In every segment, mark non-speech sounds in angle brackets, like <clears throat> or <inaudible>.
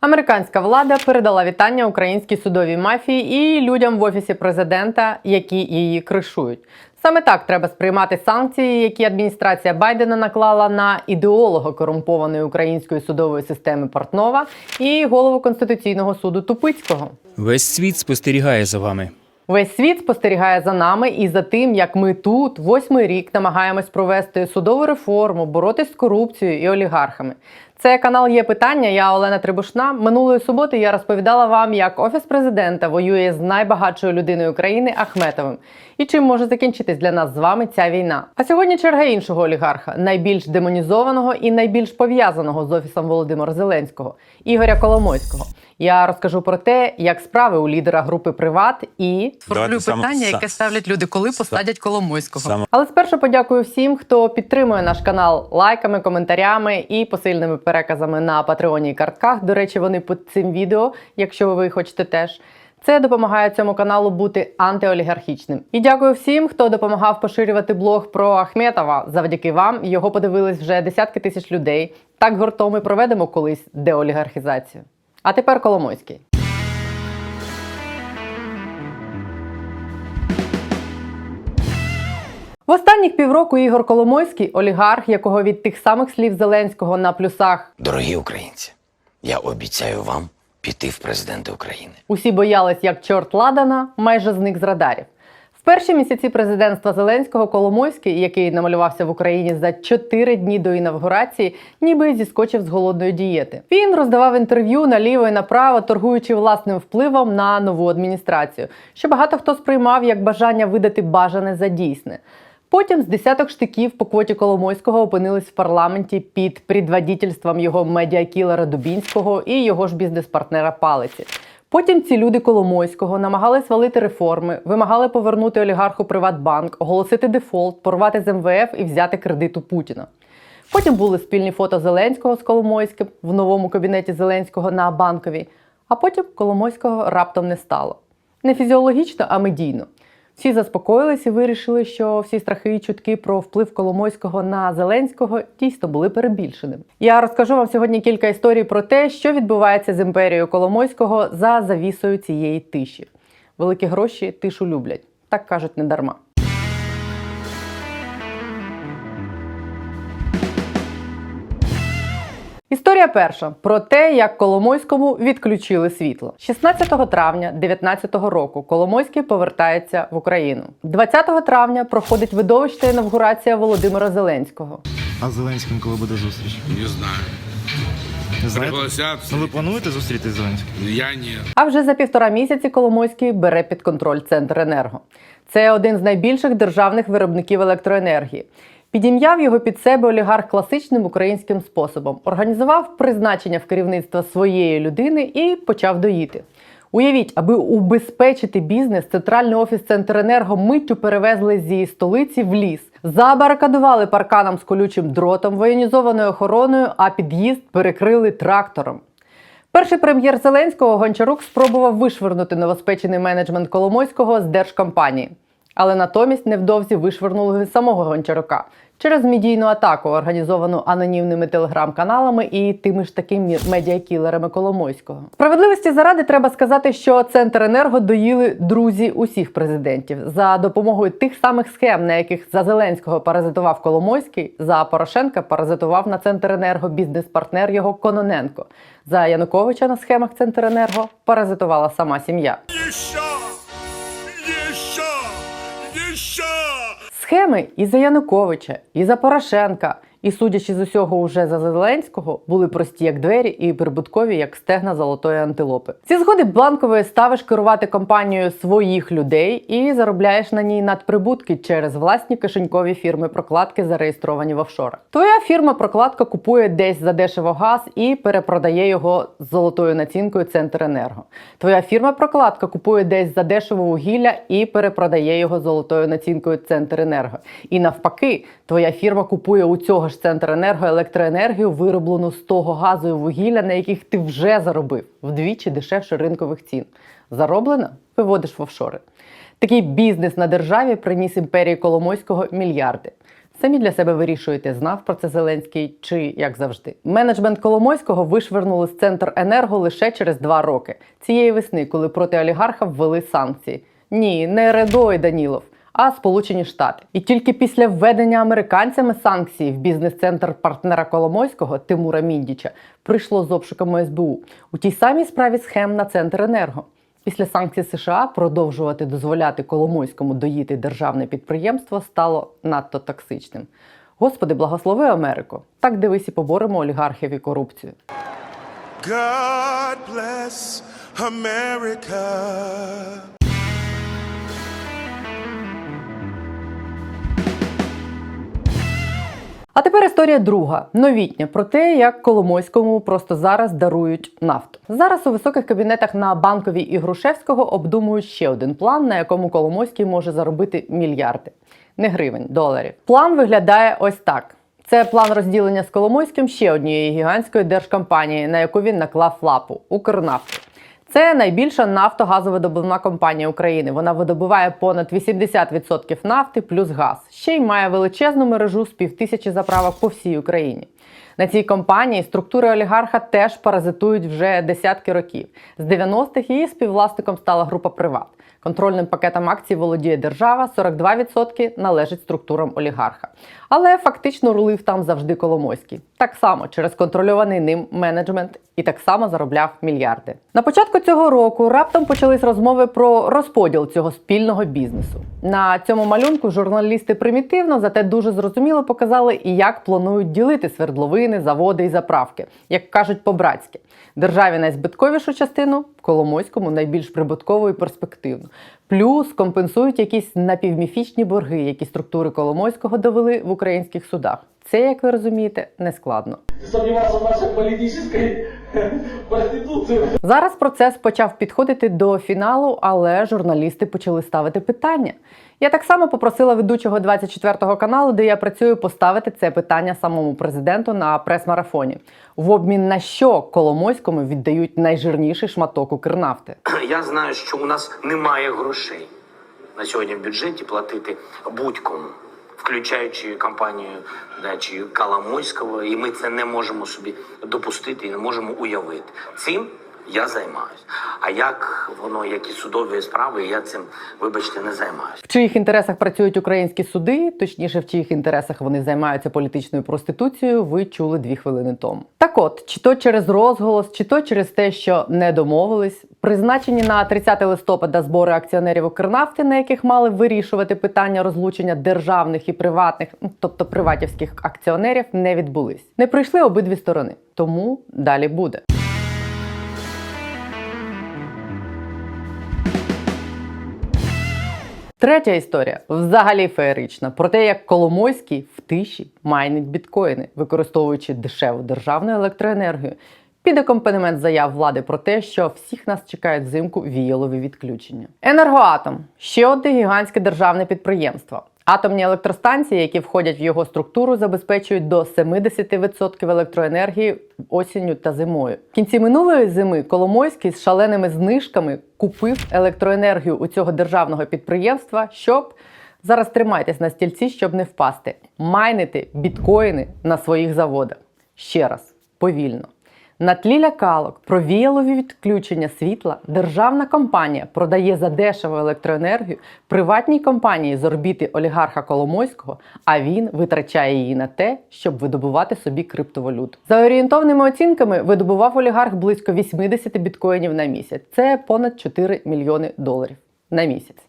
Американська влада передала вітання українській судовій мафії і людям в офісі президента, які її кришують. Саме так треба сприймати санкції, які адміністрація Байдена наклала на ідеолога корумпованої української судової системи Портнова і голову конституційного суду Тупицького. Весь світ спостерігає за вами. Весь світ спостерігає за нами і за тим, як ми тут восьмий рік намагаємось провести судову реформу, боротись з корупцією і олігархами. Це канал є питання. Я Олена Трибушна. Минулої суботи я розповідала вам, як офіс президента воює з найбагатшою людиною України Ахметовим і чим може закінчитись для нас з вами ця війна. А сьогодні черга іншого олігарха, найбільш демонізованого і найбільш пов'язаного з офісом Володимира Зеленського Ігоря Коломойського. Я розкажу про те, як справи у лідера групи Приват і Сформулюю питання, са- яке ставлять люди, коли посадять Коломойського. Саме Але спершу подякую всім, хто підтримує наш канал лайками, коментарями і посильними переказами на Патреоні і картках. До речі, вони під цим відео, якщо ви хочете теж. Це допомагає цьому каналу бути антиолігархічним. І дякую всім, хто допомагав поширювати блог про Ахметова. Завдяки вам його подивились вже десятки тисяч людей. Так гуртом ми проведемо колись деолігархізацію. А тепер Коломойський. В останніх півроку Ігор Коломойський, олігарх, якого від тих самих слів Зеленського на плюсах Дорогі українці, я обіцяю вам піти в президенти України. усі боялись як чорт ладана, майже зник з радарів. В перші місяці президентства Зеленського Коломойський, який намалювався в Україні за чотири дні до інавгурації, ніби зіскочив з голодної дієти. Він роздавав інтерв'ю наліво і направо, торгуючи власним впливом на нову адміністрацію, що багато хто сприймав як бажання видати бажане за дійсне. Потім з десяток штиків по квоті Коломойського опинились в парламенті під предводительством його медіакілера Дубінського і його ж бізнес-партнера Палиці. Потім ці люди Коломойського намагались валити реформи, вимагали повернути олігарху Приватбанк, оголосити дефолт, порвати з МВФ і взяти кредит у Путіна. Потім були спільні фото Зеленського з Коломойським в новому кабінеті Зеленського на банковій. А потім Коломойського раптом не стало. Не фізіологічно, а медійно. Всі заспокоїлись і вирішили, що всі страхи і чутки про вплив Коломойського на Зеленського дійсно були перебільшеними. Я розкажу вам сьогодні кілька історій про те, що відбувається з імперією Коломойського за завісою цієї тиші. Великі гроші тишу люблять, так кажуть не Історія перша про те, як Коломойському відключили світло. 16 травня 2019 року Коломойський повертається в Україну. 20 травня проходить видовищна інавгурація Володимира Зеленського. А з Зеленським коли буде зустріч? Не знаю. Не знаєте? Пригласят. Ну ви плануєте зустріти Зеленським? Я нет. А вже за півтора місяці Коломойський бере під контроль Центр Енерго. Це один з найбільших державних виробників електроенергії. Підім'яв його під себе олігарх класичним українським способом, організував призначення в керівництво своєї людини і почав доїти. Уявіть, аби убезпечити бізнес, центральний офіс Центренерго миттю перевезли зі столиці в ліс, забарикадували парканом з колючим дротом, воєнізованою охороною, а під'їзд перекрили трактором. Перший прем'єр Зеленського Гончарук спробував вишвернути новоспечений менеджмент Коломойського з держкомпанії. Але натомість невдовзі вишвернули самого Гончарука через медійну атаку, організовану анонімними телеграм-каналами і тими ж такими медіакілерами Коломойського. Справедливості заради треба сказати, що Центр Енерго доїли друзі усіх президентів за допомогою тих самих схем, на яких за Зеленського паразитував Коломойський, за Порошенка паразитував на Центр Енерго бізнес-партнер його Кононенко. За Януковича на схемах Центр Енерго паразитувала сама сім'я. Схеми і за Януковича, і за Порошенка, і судячи з усього уже за Зеленського, були прості як двері і прибуткові як стегна золотої антилопи. Зі згоди бланкової ставиш керувати компанією своїх людей і заробляєш на ній надприбутки через власні кишенькові фірми прокладки, зареєстровані в офшорах. Твоя фірма прокладка купує десь за дешево газ і перепродає його з золотою націнкою Центренерго. Твоя фірма прокладка купує десь за дешево вугілля і перепродає його золотою націнкою Центренерго. І навпаки, твоя фірма купує у цього ж Центренерго електроенергію, вироблену з того газу і вугілля, на яких ти вже заробив вдвічі дешевше ринкових цін. Зароблено виводиш в офшори. Такий бізнес на державі приніс імперії Коломойського мільярди. Самі для себе вирішуєте, знав про це Зеленський чи як завжди. Менеджмент Коломойського вишвернули з центр енерго лише через два роки цієї весни, коли проти олігарха ввели санкції. Ні, не Редо і Данілов, а Сполучені Штати. І тільки після введення американцями санкцій в бізнес-центр партнера Коломойського Тимура Міндіча прийшло з обшуками СБУ у тій самій справі схем на центр енерго. Після санкцій США продовжувати дозволяти Коломойському доїти державне підприємство стало надто токсичним. Господи, благослови Америку. Так дивись і поборемо олігархів і корупцію. God bless America. А тепер історія друга, новітня, про те, як Коломойському просто зараз дарують нафту. Зараз у високих кабінетах на банковій і Грушевського обдумують ще один план, на якому Коломойський може заробити мільярди, не гривень, доларів. План виглядає ось так. Це план розділення з Коломойським ще однієї гігантської держкомпанії, на яку він наклав лапу Укрнафту. Це найбільша нафтогазовидобувна компанія України. Вона видобуває понад 80% нафти плюс газ. Ще й має величезну мережу з півтисячі заправок по всій Україні. На цій компанії структури олігарха теж паразитують вже десятки років. З 90-х її співвласником стала група Приват. Контрольним пакетом акцій володіє держава, 42% належить структурам олігарха. Але фактично рулив там завжди Коломойський. Так само через контрольований ним менеджмент і так само заробляв мільярди. На початку цього року раптом почались розмови про розподіл цього спільного бізнесу. На цьому малюнку журналісти примітивно, зате дуже зрозуміло показали і як планують ділити свердловини, заводи і заправки, як кажуть по-братськи. Державі найзбитковішу частину, Коломойському найбільш прибуткову і перспективну. Плюс компенсують якісь напівміфічні борги, які структури Коломойського довели в українських судах. Це, як ви розумієте, не складно. сомневаться в нашей политической проституции. Зараз процес почав підходити до фіналу, але журналісти почали ставити питання. Я так само попросила ведучого 24 каналу, де я працюю, поставити це питання самому президенту на прес-марафоні. В обмін на що Коломойському віддають найжирніший шматок Укрнафти. <clears throat> Я знаю, що у нас немає грошей на сьогодні в бюджеті платити будь-кому, включаючи компанію да, чи Коломойського, і ми це не можемо собі допустити і не можемо уявити. Цим я займаюся. А як воно, які судові справи, я цим, вибачте, не займаюся. В чиїх інтересах працюють українські суди, точніше, в чиїх інтересах вони займаються політичною проституцією, ви чули дві хвилини тому. Так от, чи то через розголос, чи то через те, що не домовились, призначені на 30 листопада збори акціонерів Укрнафти, на яких мали вирішувати питання розлучення державних і приватних, ну, тобто приватівських акціонерів, не відбулись. Не прийшли обидві сторони, тому далі буде. Третя історія взагалі феєрична про те, як Коломойський в тиші майнить біткоїни, використовуючи дешеву державну електроенергію. Під акомпанемент заяв влади про те, що всіх нас чекають взимку віялові відключення. Енергоатом ще одне гігантське державне підприємство. Атомні електростанції, які входять в його структуру, забезпечують до 70% електроенергії осінню та зимою. В кінці минулої зими Коломойський з шаленими знижками купив електроенергію у цього державного підприємства, щоб зараз тримайтесь на стільці, щоб не впасти. Майнити біткоїни на своїх заводах. Ще раз, повільно. На тлі лякалок про віялові відключення світла державна компанія продає за дешеву електроенергію приватній компанії з орбіти олігарха Коломойського, а він витрачає її на те, щоб видобувати собі криптовалюту. За орієнтовними оцінками видобував олігарх близько 80 біткоїнів на місяць. Це понад 4 мільйони доларів на місяць.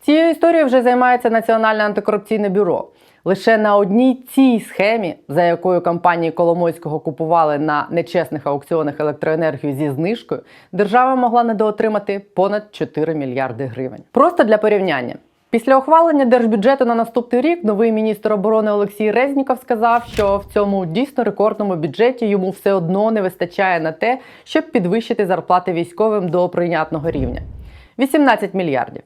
Цією історією вже займається Національне антикорупційне бюро. Лише на одній цій схемі, за якою компанії Коломойського купували на нечесних аукціонах електроенергію зі знижкою, держава могла недоотримати понад 4 мільярди гривень. Просто для порівняння. Після ухвалення держбюджету на наступний рік новий міністр оборони Олексій Резніков сказав, що в цьому дійсно рекордному бюджеті йому все одно не вистачає на те, щоб підвищити зарплати військовим до прийнятного рівня 18 мільярдів.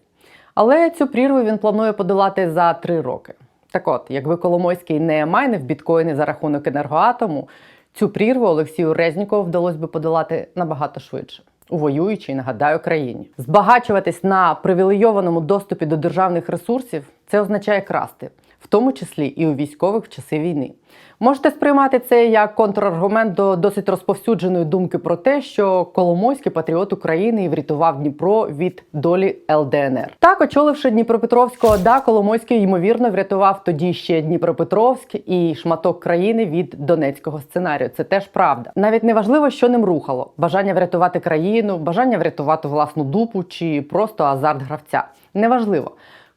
Але цю прірву він планує подолати за три роки. Так от, якби Коломойський не майнив біткоїни за рахунок енергоатому, цю прірву Олексію Резнікову вдалося би подолати набагато швидше. У воюючій, нагадаю, країні збагачуватись на привілейованому доступі до державних ресурсів це означає красти, в тому числі і у військових в часи війни. Можете сприймати це як контраргумент до досить розповсюдженої думки про те, що Коломойський патріот України і врятував Дніпро від долі ЛДНР. Так, очоливши Дніпропетровську ОДА, Коломойський ймовірно врятував тоді ще Дніпропетровськ і шматок країни від донецького сценарію. Це теж правда. Навіть не важливо, що ним рухало: бажання врятувати країну, бажання врятувати власну дупу чи просто азарт гравця. Неважливо.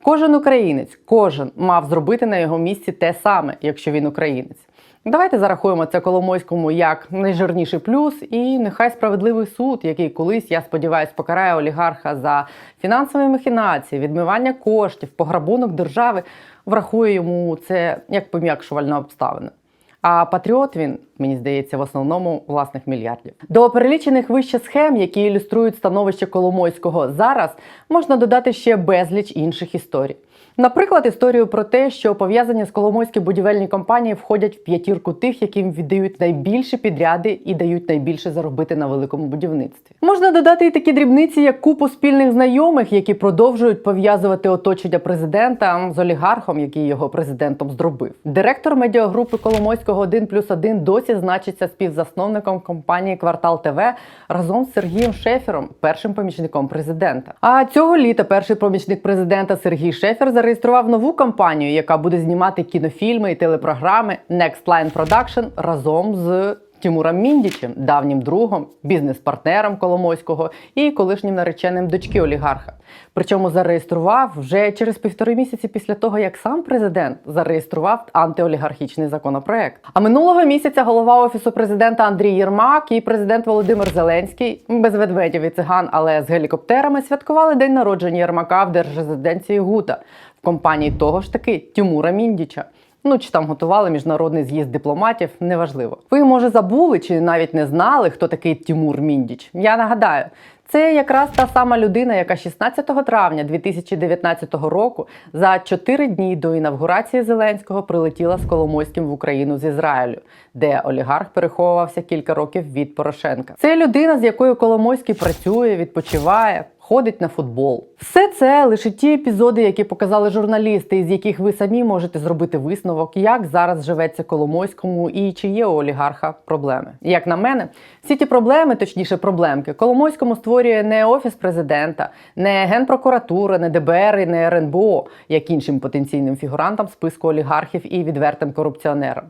Кожен українець, кожен мав зробити на його місці те саме, якщо він українець. Давайте зарахуємо це Коломойському як найжирніший плюс, і нехай справедливий суд, який колись, я сподіваюся, покарає олігарха за фінансові махінації, відмивання коштів, пограбунок держави, врахує йому це як пом'якшувальна обставина. А патріот він, мені здається, в основному власних мільярдів. До перелічених вище схем, які ілюструють становище Коломойського зараз, можна додати ще безліч інших історій. Наприклад, історію про те, що пов'язані з Коломойські будівельні компанії входять в п'ятірку тих, яким віддають найбільші підряди і дають найбільше заробити на великому будівництві. Можна додати і такі дрібниці, як купу спільних знайомих, які продовжують пов'язувати оточення президента з олігархом, який його президентом зробив. Директор медіагрупи Коломойського 1 плюс 1 досі значиться співзасновником компанії Квартал ТВ разом з Сергієм Шефером, першим помічником президента. А цього літа перший помічник президента Сергій Шефер зареєстрував нову компанію, яка буде знімати кінофільми і телепрограми Next Line Production разом з. Тимуром Міндічем, давнім другом, бізнес-партнером Коломойського і колишнім нареченим дочки олігарха. Причому зареєстрував вже через півтори місяці після того, як сам президент зареєстрував антиолігархічний законопроект. А минулого місяця голова офісу президента Андрій Єрмак і президент Володимир Зеленський без ведмедів і циган, але з гелікоптерами святкували день народження Єрмака в держрезиденції Гута в компанії того ж таки Тимура Міндіча. Ну чи там готували міжнародний з'їзд дипломатів, неважливо. Ви може забули чи навіть не знали, хто такий Тимур Міндіч. Я нагадаю, це якраз та сама людина, яка 16 травня 2019 року за 4 дні до інавгурації Зеленського прилетіла з Коломойським в Україну з Ізраїлю, де олігарх переховувався кілька років від Порошенка. Це людина, з якою Коломойський працює, відпочиває. Ходить на футбол. Все це лише ті епізоди, які показали журналісти, із яких ви самі можете зробити висновок, як зараз живеться Коломойському і чи є у олігарха проблеми. Як на мене, всі ті проблеми, точніше, проблемки, Коломойському створює не офіс президента, не генпрокуратура, не ДБР і не РНБО, як іншим потенційним фігурантам списку олігархів і відвертим корупціонерам.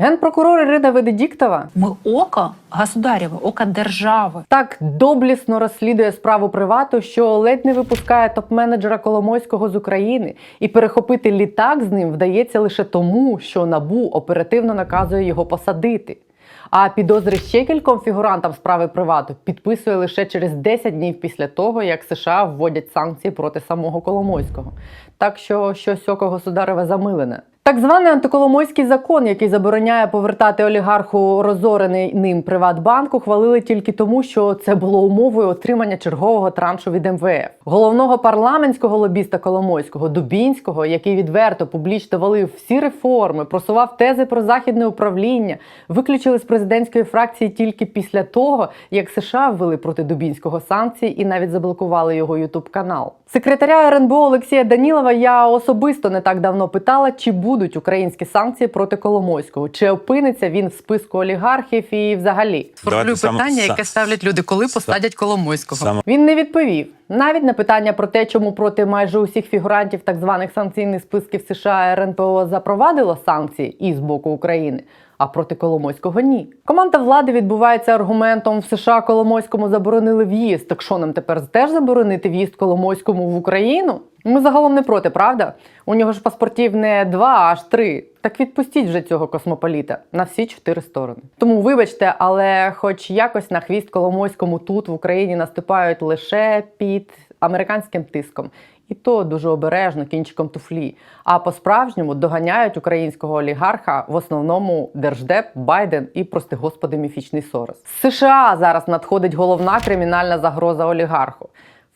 Генпрокурор Ірина Венедіктова Ми око государєве, око держави. так доблісно розслідує справу привату, що ледь не випускає топ-менеджера Коломойського з України, і перехопити літак з ним вдається лише тому, що набу оперативно наказує його посадити. А підозри ще кільком фігурантам справи привату підписує лише через 10 днів після того, як США вводять санкції проти самого Коломойського. Так що щось око государеве замилене. Так званий антиколомойський закон, який забороняє повертати олігарху розорений ним Приватбанк, ухвалили тільки тому, що це було умовою отримання чергового траншу від МВФ. Головного парламентського лобіста Коломойського Дубінського, який відверто публічно валив всі реформи, просував тези про західне управління, виключили з президентської фракції тільки після того, як США ввели проти Дубінського санкції і навіть заблокували його ютуб канал. Секретаря РНБО Олексія Данілова я особисто не так давно питала, чи будуть українські санкції проти Коломойського, чи опиниться він в списку олігархів і взагалі. Сформулюю питання, яке ставлять люди, коли посадять Коломойського. Саме Він не відповів навіть на питання про те, чому проти майже усіх фігурантів так званих санкційних списків США РНПО запровадило санкції і з боку України. А проти Коломойського ні. Команда влади відбувається аргументом в США Коломойському заборонили в'їзд. Так що нам тепер теж заборонити в'їзд Коломойському в Україну? Ми загалом не проти, правда? У нього ж паспортів не два, а аж три. Так відпустіть вже цього космополіта на всі чотири сторони. Тому вибачте, але хоч якось на хвіст Коломойському тут в Україні наступають лише під американським тиском. І то дуже обережно кінчиком туфлі. А по-справжньому доганяють українського олігарха в основному держдеп, Байден і, прости господи, міфічний Сорос. США зараз надходить головна кримінальна загроза олігарху.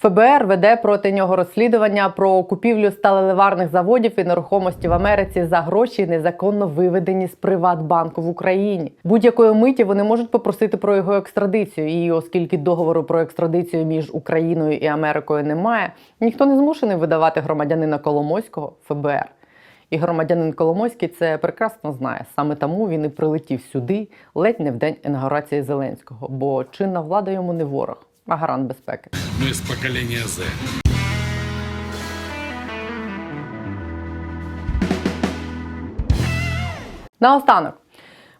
ФБР веде проти нього розслідування про купівлю сталеливарних заводів і нерухомості в Америці за гроші, незаконно виведені з Приватбанку в Україні. Будь-якої миті вони можуть попросити про його екстрадицію. І оскільки договору про екстрадицію між Україною і Америкою немає, ніхто не змушений видавати громадянина Коломойського ФБР. І громадянин Коломойський це прекрасно знає. Саме тому він і прилетів сюди ледь не в день інаугурації Зеленського, бо чинна влада йому не ворог, а гарант безпеки. Ми з покоління Z. Наостанок.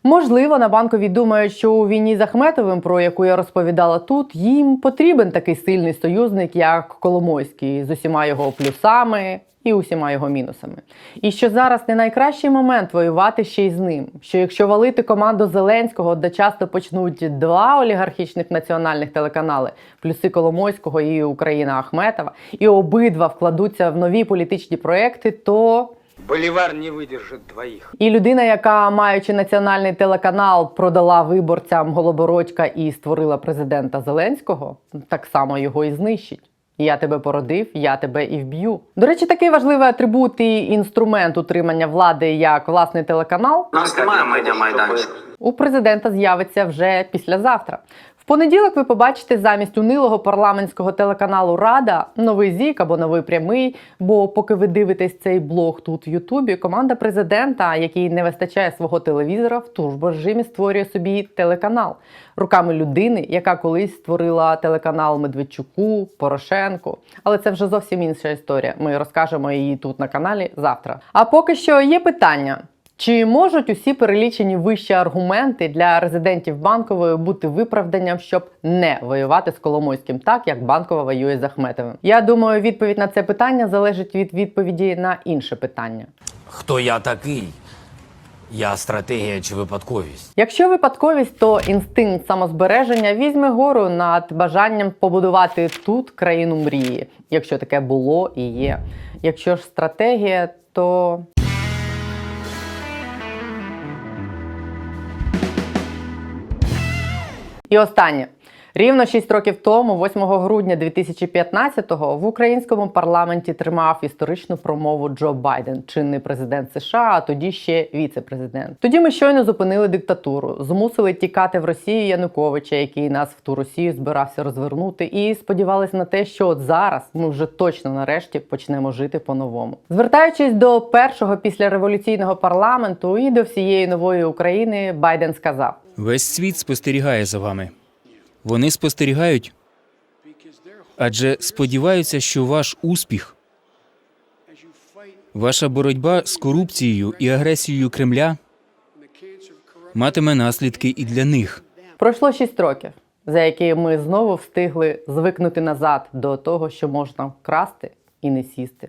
Можливо, на банковій думають, що у війні з Ахметовим, про яку я розповідала тут, їм потрібен такий сильний союзник, як Коломойський, з усіма його плюсами і усіма його мінусами. І що зараз не найкращий момент воювати ще й з ним. Що якщо валити команду Зеленського, де часто почнуть два олігархічних національних телеканали, плюси Коломойського і Україна Ахметова, і обидва вкладуться в нові політичні проекти, то Боливар не выдержит двоих. і людина, яка, маючи національний телеканал, продала виборцям Голобородька і створила президента Зеленського, так само його і знищить. Я тебе породив, я тебе і вб'ю. До речі, такий важливий атрибут і інструмент утримання влади, як власний телеканал, У нас немає медіамайданчику. у президента з'явиться вже післязавтра. Понеділок ви побачите замість унилого парламентського телеканалу Рада новий зік або новий прямий. Бо поки ви дивитесь цей блог тут в Ютубі, команда президента, який не вистачає свого телевізора, в турборежимі створює собі телеканал руками людини, яка колись створила телеканал Медведчуку, Порошенку. Але це вже зовсім інша історія. Ми розкажемо її тут на каналі завтра. А поки що є питання. Чи можуть усі перелічені вищі аргументи для резидентів банкової бути виправданням, щоб не воювати з Коломойським, так як банкова воює з Ахметовим? Я думаю, відповідь на це питання залежить від відповіді на інше питання. Хто я такий? Я стратегія чи випадковість? Якщо випадковість, то інстинкт самозбереження візьме гору над бажанням побудувати тут країну мрії, якщо таке було і є. Якщо ж стратегія, то І останнє. Рівно 6 років тому, 8 грудня 2015-го, в українському парламенті тримав історичну промову Джо Байден, чинний президент США, а тоді ще віце-президент. Тоді ми щойно зупинили диктатуру, змусили тікати в Росію Януковича, який нас в ту Росію збирався розвернути, і сподівалися на те, що от зараз ми вже точно нарешті почнемо жити по-новому. Звертаючись до першого післяреволюційного парламенту і до всієї нової України, Байден сказав. Весь світ спостерігає за вами. Вони спостерігають, адже сподіваються, що ваш успіх, ваша боротьба з корупцією і агресією Кремля матиме наслідки і для них. Пройшло 6 років, за які ми знову встигли звикнути назад до того, що можна красти і не сісти,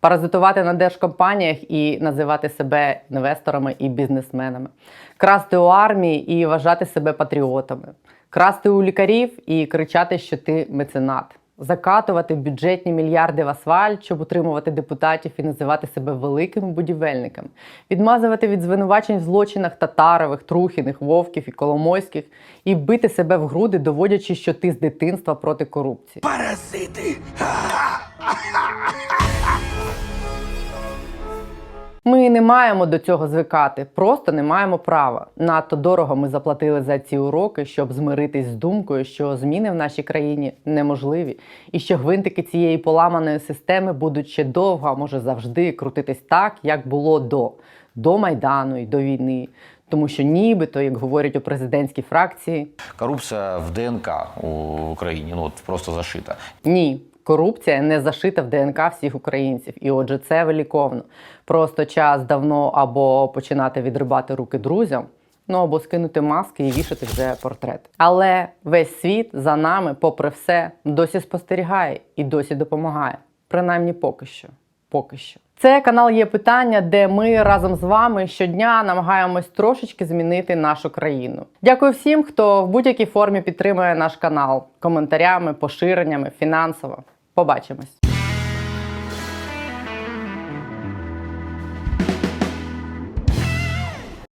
паразитувати на держкомпаніях і називати себе інвесторами і бізнесменами, красти у армії і вважати себе патріотами, красти у лікарів і кричати, що ти меценат. Закатувати бюджетні мільярди в асфальт, щоб утримувати депутатів і називати себе великими будівельниками, відмазувати від звинувачень в злочинах татарових, трухіних, вовків і коломойських, і бити себе в груди, доводячи, що ти з дитинства проти корупції. Паразити! Ми не маємо до цього звикати, просто не маємо права. Надто дорого ми заплатили за ці уроки, щоб змиритись з думкою, що зміни в нашій країні неможливі, і що гвинтики цієї поламаної системи будуть ще довго, а може завжди крутитись так, як було до, до майдану і до війни. Тому що нібито, як говорять у президентській фракції, Корупція в ДНК у Україні, ну от просто зашита. Ні, корупція не зашита в ДНК всіх українців, і отже, це виліковно. Просто час давно або починати відрибати руки друзям. Ну або скинути маски і вішати вже портрет. Але весь світ за нами, попри все, досі спостерігає і досі допомагає. Принаймні поки що. Поки що. Це канал є питання, де ми разом з вами щодня намагаємось трошечки змінити нашу країну. Дякую всім, хто в будь-якій формі підтримує наш канал коментарями, поширеннями, фінансово. Побачимось.